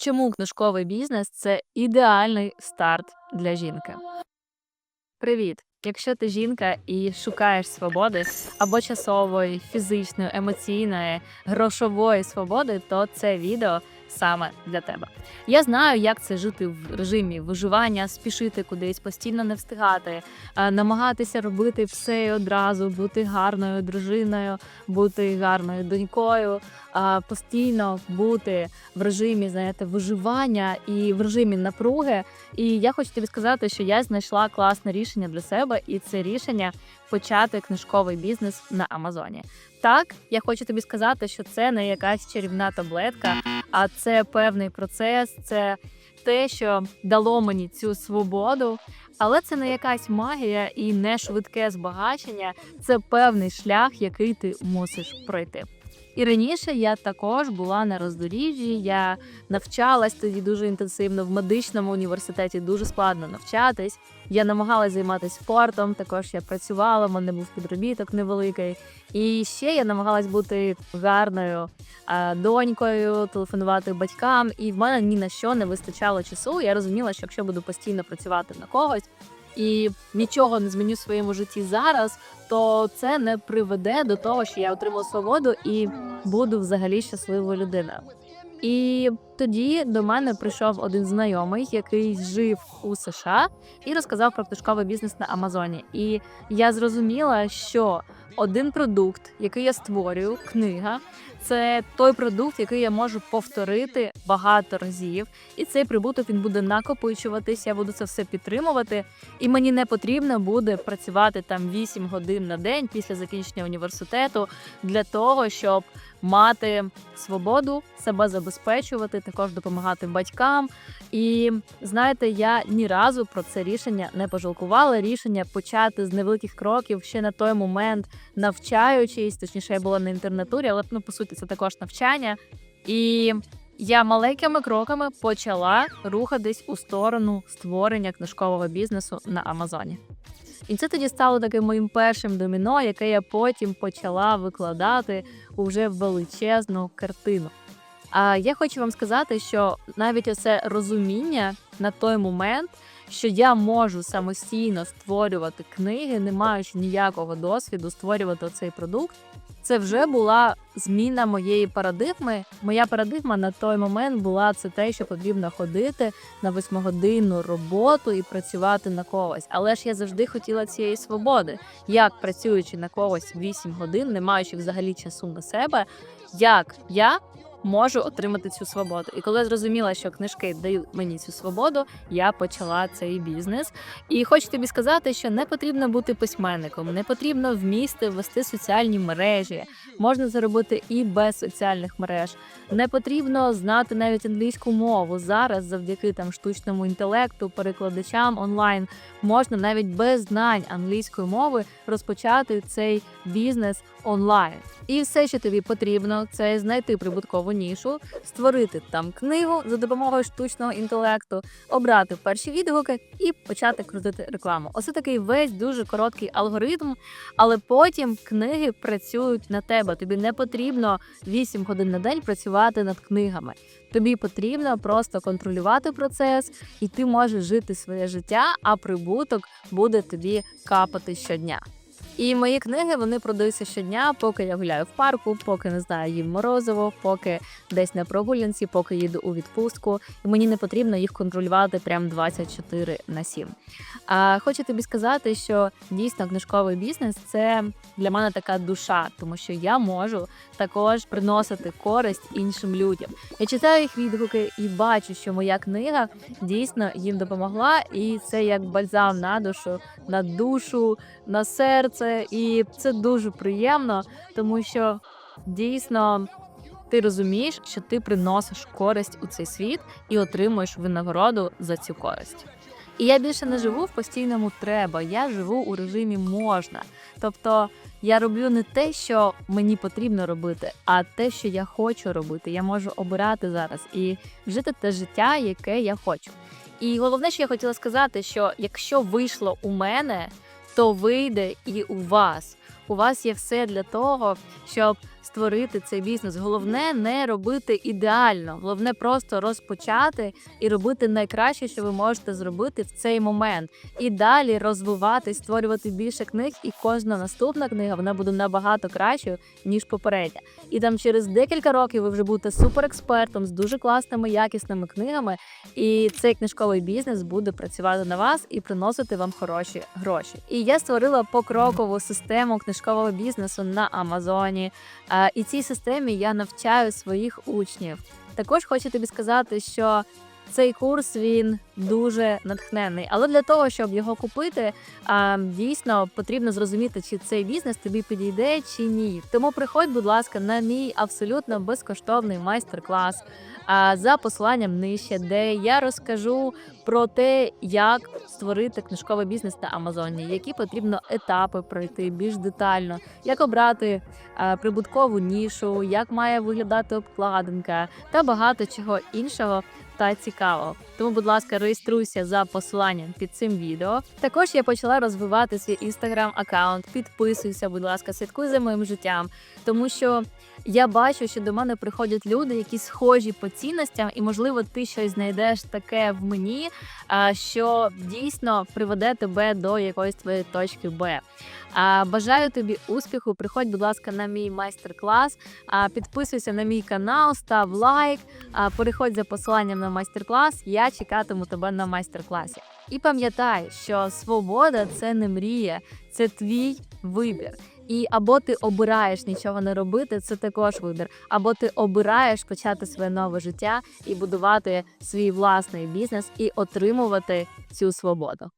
Чому книжковий бізнес це ідеальний старт для жінки? Привіт! Якщо ти жінка і шукаєш свободи або часової, фізичної, емоційної, грошової свободи, то це відео саме для тебе. Я знаю, як це жити в режимі виживання, спішити кудись, постійно не встигати, е, намагатися робити все одразу, бути гарною дружиною, бути гарною донькою, постійно бути в режимі знаєте, виживання і в режимі напруги. І я хочу тобі сказати, що я знайшла класне рішення для себе, і це рішення почати книжковий бізнес на Амазоні. Так, я хочу тобі сказати, що це не якась чарівна таблетка, а це певний процес, це те, що дало мені цю свободу. Але це не якась магія і не швидке збагачення, це певний шлях, який ти мусиш пройти. І раніше я також була на роздоріжжі. Я навчалась тоді дуже інтенсивно в медичному університеті. Дуже складно навчатись. Я намагалась займатися спортом. Також я працювала, в мене був підробіток невеликий. І ще я намагалась бути гарною а, донькою, телефонувати батькам. І в мене ні на що не вистачало часу. Я розуміла, що якщо буду постійно працювати на когось. І нічого не зміню в своєму житті зараз, то це не приведе до того, що я отримаю свободу і буду взагалі щасливою людиною. І тоді до мене прийшов один знайомий, який жив у США і розказав про книжковий бізнес на Амазоні. І я зрозуміла, що один продукт, який я створюю, книга, це той продукт, який я можу повторити багато разів, і цей прибуток він буде накопичуватись. Я буду це все підтримувати, і мені не потрібно буде працювати там 8 годин на день після закінчення університету для того, щоб мати свободу, себе забезпечувати, також допомагати батькам. І знаєте, я ні разу про це рішення не пожалкувала. Рішення почати з невеликих кроків ще на той момент, навчаючись, точніше, я була на інтернатурі, але ну по суті це також навчання. І я маленькими кроками почала рухатись у сторону створення книжкового бізнесу на Амазоні. І це тоді стало таким моїм першим доміно, яке я потім почала викладати у вже величезну картину. А я хочу вам сказати, що навіть оце розуміння на той момент, що я можу самостійно створювати книги, не маючи ніякого досвіду, створювати цей продукт. Це вже була зміна моєї парадигми. Моя парадигма на той момент була це те, що потрібно ходити на восьмигодинну роботу і працювати на когось. Але ж я завжди хотіла цієї свободи. Як працюючи на когось 8 годин, не маючи взагалі часу на себе, як я можу отримати цю свободу. І коли я зрозуміла, що книжки дають мені цю свободу, я почала цей бізнес. І хочу тобі сказати, що не потрібно бути письменником, не потрібно вмісти вести соціальні мережі. Можна заробити і без соціальних мереж. Не потрібно знати навіть англійську мову. Зараз, завдяки там штучному інтелекту, перекладачам онлайн, можна навіть без знань англійської мови розпочати цей бізнес онлайн. І все, що тобі потрібно, це знайти прибуткову нішу, створити там книгу за допомогою штучного інтелекту, обрати перші відгуки і почати крутити рекламу. Оце такий весь дуже короткий алгоритм, але потім книги працюють на тебе. Тобі не потрібно 8 годин на день працювати над книгами. Тобі потрібно просто контролювати процес, і ти можеш жити своє життя, а прибуток буде тобі капати щодня. І мої книги вони продаються щодня, поки я гуляю в парку, поки не знаю, їм морозиво, поки десь на прогулянці, поки їду у відпустку. І мені не потрібно їх контролювати прям 24 на 7. А хочу тобі сказати, що дійсно книжковий бізнес це для мене така душа, тому що я можу також приносити користь іншим людям. Я читаю їх відгуки і бачу, що моя книга дійсно їм допомогла, і це як бальзам на душу, на душу, на серце. І це дуже приємно, тому що дійсно. Ти розумієш, що ти приносиш користь у цей світ і отримуєш винагороду за цю користь. І я більше не живу в постійному треба, я живу у режимі можна. Тобто я роблю не те, що мені потрібно робити, а те, що я хочу робити. Я можу обирати зараз і жити те життя, яке я хочу. І головне, що я хотіла сказати, що якщо вийшло у мене, то вийде і у вас. У вас є все для того, щоб створити цей бізнес. Головне не робити ідеально, головне просто розпочати і робити найкраще, що ви можете зробити в цей момент. І далі розвиватись, створювати більше книг, і кожна наступна книга вона буде набагато кращою ніж попередня. І там через декілька років ви вже будете суперекспертом з дуже класними якісними книгами, і цей книжковий бізнес буде працювати на вас і приносити вам хороші гроші. І я створила покрокову систему книжкового бізнесу на Амазоні. Е, І цій системі я навчаю своїх учнів. Також хочу тобі сказати, що цей курс він дуже натхненний, але для того, щоб його купити, дійсно потрібно зрозуміти, чи цей бізнес тобі підійде чи ні. Тому приходь, будь ласка, на мій абсолютно безкоштовний майстер-клас за посиланням нижче, де я розкажу про те, як створити книжковий бізнес на Амазоні, які потрібно етапи пройти більш детально, як обрати прибуткову нішу, як має виглядати обкладинка та багато чого іншого та цікавого. Тому, будь ласка, реєструйся за посиланням під цим відео. Також я почала розвивати свій інстаграм аккаунт. Підписуйся, будь ласка, слідкуй за моїм життям, тому що я бачу, що до мене приходять люди, які схожі по цінностям, і можливо, ти щось знайдеш таке в мені, що дійсно приведе тебе до якоїсь твоєї точки Б. Бажаю тобі успіху. Приходь, будь ласка, на мій майстер-клас. Підписуйся на мій канал, став лайк. Переходь за посиланням на майстер-клас. Я чекатиму тебе на майстер-класі. І пам'ятай, що свобода це не мрія, це твій вибір. І або ти обираєш нічого не робити, це також вибір, або ти обираєш почати своє нове життя і будувати свій власний бізнес і отримувати цю свободу.